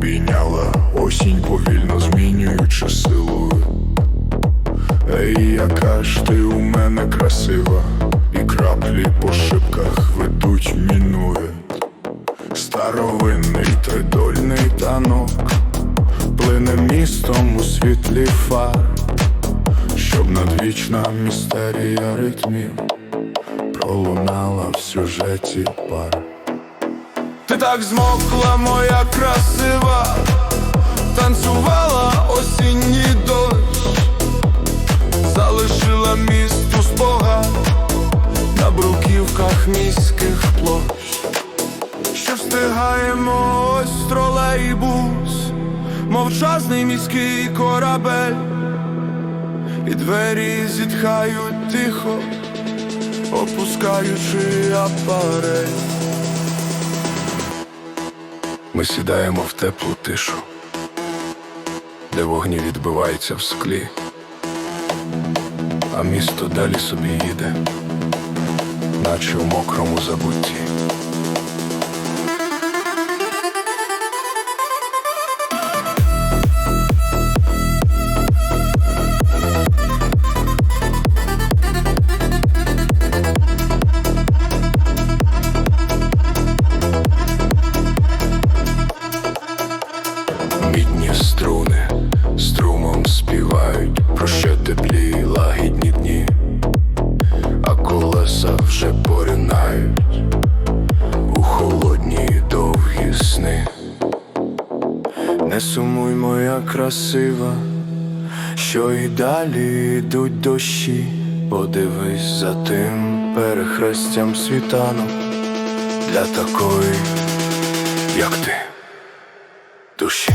обійняла осінь, повільно змінюючи силу. Ей, яка ж ти у мене красива, і краплі по шибках ведуть, мінують. Старовинний тридольний танок плине містом у світлі фар, щоб надвічна містерія ритмів пролунала в сюжеті пар. Ти так змокла, моя красива, танцювала осінній дощ, залишила місту спогад. На бруківках міських площ. Що встигаємо ось тролейбус, мовчазний міський корабель, і двері зітхають тихо, опускаючи апарель. Ми сідаємо в теплу тишу, де вогні відбиваються в склі, а місто далі собі їде, наче в мокрому забутті. Мідні струни струмом співають про ще теплі лагідні дні, а колеса вже поринають у холодні довгі сни. Не сумуй, моя красива, що й далі йдуть дощі. Подивись за тим перехрестям світанок для такої, як ти душі.